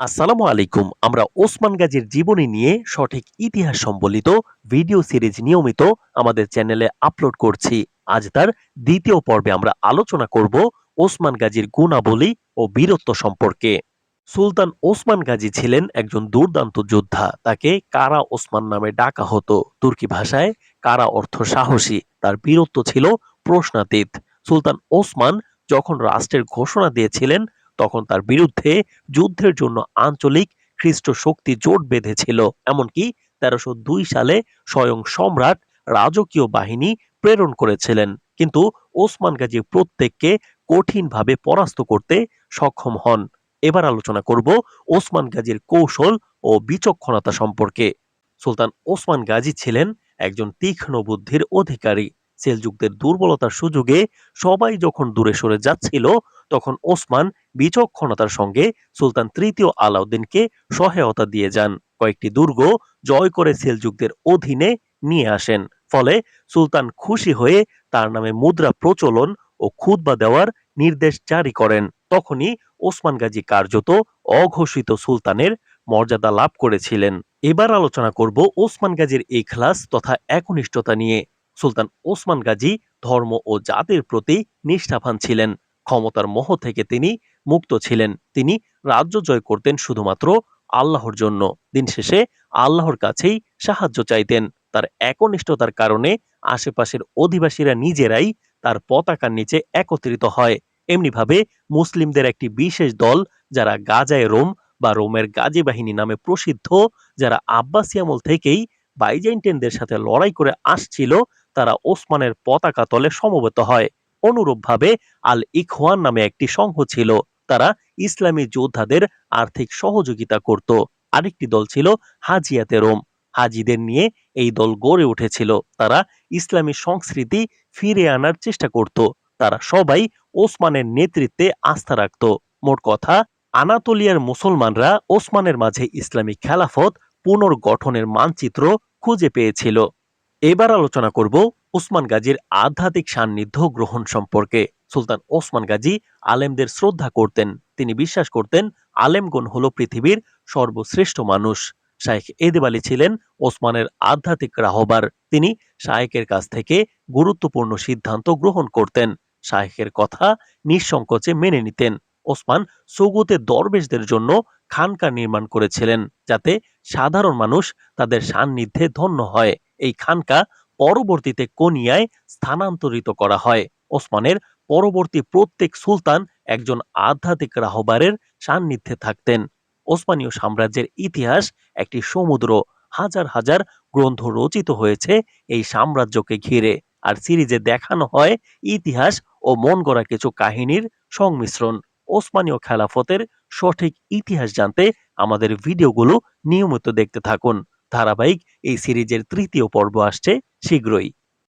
আসসালামু আলাইকুম। আমরা ওসমান গাজীর জীবনী নিয়ে সঠিক ইতিহাস সম্বলিত ভিডিও সিরিজ নিয়মিত আমাদের চ্যানেলে আপলোড করছি। আজ তার দ্বিতীয় পর্বে আমরা আলোচনা করব ওসমান গাজীর গুণাবলী ও বীরত্ব সম্পর্কে। সুলতান ওসমান গাজী ছিলেন একজন দুর্দান্ত যোদ্ধা। তাকে কারা ওসমান নামে ডাকা হতো? তুর্কি ভাষায় কারা অর্থ সাহসী? তার বীরত্ব ছিল প্রশ্নাতীত। সুলতান ওসমান যখন রাষ্ট্রের ঘোষণা দিয়েছিলেন তখন তার বিরুদ্ধে যুদ্ধের জন্য আঞ্চলিক খ্রিস্ট শক্তি জোট বেঁধেছিল। এমনকি তেরোশো দুই সালে স্বয়ং সম্রাট রাজকীয় বাহিনী প্রেরণ করেছিলেন। কিন্তু ওসমান গাজী প্রত্যেককে কঠিনভাবে পরাস্ত করতে সক্ষম হন। এবার আলোচনা করব ওসমান গাজীর কৌশল ও বিচক্ষণতা সম্পর্কে। সুলতান ওসমান গাজী ছিলেন একজন তীক্ষ্ণ বুদ্ধির অধিকারী। সেলযুকদের দুর্বলতার সুযোগে সবাই যখন দূরে সরে যাচ্ছিল, তখন ওসমান বিচক্ষণতার সঙ্গে সুলতান তৃতীয় আলাউদ্দিনকে সহায়তা দিয়ে যান। কয়েকটি দুর্গ জয় করে সেলযুকদের অধীনে নিয়ে আসেন। ফলে সুলতান খুশি হয়ে তার নামে মুদ্রা প্রচলন ও খুতবা দেওয়ার নির্দেশ জারি করেন। তখনই ওসমান গাজী কার্যত অঘোষিত সুলতানের মর্যাদা লাভ করেছিলেন। এবার আলোচনা করব ওসমান গাজীর ইখলাস তথা একনিষ্ঠতা নিয়ে। সুলতান ওসমান গাজী ধর্ম ও জাতির প্রতি নিষ্ঠাবান ছিলেন। ক্ষমতার মোহ থেকে তিনি মুক্ত ছিলেন। তিনি রাজ্য জয় করতেন শুধুমাত্র আল্লাহর জন্য। দিন শেষে আল্লাহর কাছেই সাহায্য চাইতেন। তার একনিষ্ঠতার কারণে আশেপাশের অধিবাসীরা নিজেরাই তার পতাকার নিচে একত্রিত হয়। এমনিভাবে মুসলিমদের একটি বিশেষ দল যারা গাজায় রোম বা রোমের গাজী বাহিনী নামে প্রসিদ্ধ, যারা আব্বাসিয়ামল থেকেই বাইজেন্টেনদের সাথে লড়াই করে আসছিল, তারা ওসমানের পতাকা তলে সমবেত হয়। অনুরূপভাবে আল ইখওয়ান নামে একটি সংঘ ছিল। তারা ইসলামী যোদ্ধাদের আর্থিক সহযোগিতা করত। আরেকটি দল ছিল হাজিয়াতে রোম। হাজিদের নিয়ে এই দল গড়ে উঠেছিল। তারা ইসলামী সংস্কৃতি ফিরে আনার চেষ্টা করত। তারা সবাই ওসমানের নেতৃত্বে আস্থা রাখত। মোট কথা, আনাতোলিয়ার মুসলমানরা ওসমানের মাঝে ইসলামী খেলাফত পুনর্গঠনের মানচিত্র খুঁজে পেয়েছিল। এবার আলোচনা করব ওসমান গাজীর আধ্যাত্মিক সান্নিধ্য গ্রহণ সম্পর্কে। সুলতান ওসমান গাজী আলেমদের শ্রদ্ধা করতেন। তিনি বিশ্বাস করতেন, আলেমগণ হল পৃথিবীর সর্বশ্রেষ্ঠ মানুষ। শায়েখ এদেব আলী ছিলেন ওসমানের আধ্যাত্মিক রাহবার। তিনি শায়েকের কাছ থেকে গুরুত্বপূর্ণ সিদ্ধান্ত গ্রহণ করতেন। শায়েকের কথা নিঃসংকোচে মেনে নিতেন। ওসমান সৌগতে দরবেশদের জন্য খানকা নির্মাণ করেছিলেন যাতে সাধারণ মানুষ তাদের সান্নিধ্যে ধন্য হয়। এই খানকা পরবর্তীতে কোনিয়ায় স্থানান্তরিত করা হয়। ওসমানের পরবর্তী প্রত্যেক সুলতান একজন আধ্যাত্মিক রাহবারের সান্নিধ্যে থাকতেন। ওসমানীয় সাম্রাজ্যের ইতিহাস একটি সমুদ্র। হাজার হাজার গ্রন্থ রচিত হয়েছে এই সাম্রাজ্যকে ঘিরে। আর সিরিজে দেখানো হয় ইতিহাস ও মন গড়া কিছু কাহিনীর সংমিশ্রণ। ওসমানীয় খেলাফতের সঠিক ইতিহাস জানতে আমাদের ভিডিওগুলো নিয়মিত দেখতে থাকুন। ধারাবাহিক এই সিরিজের তৃতীয় পর্ব আসছে শীঘ্রই।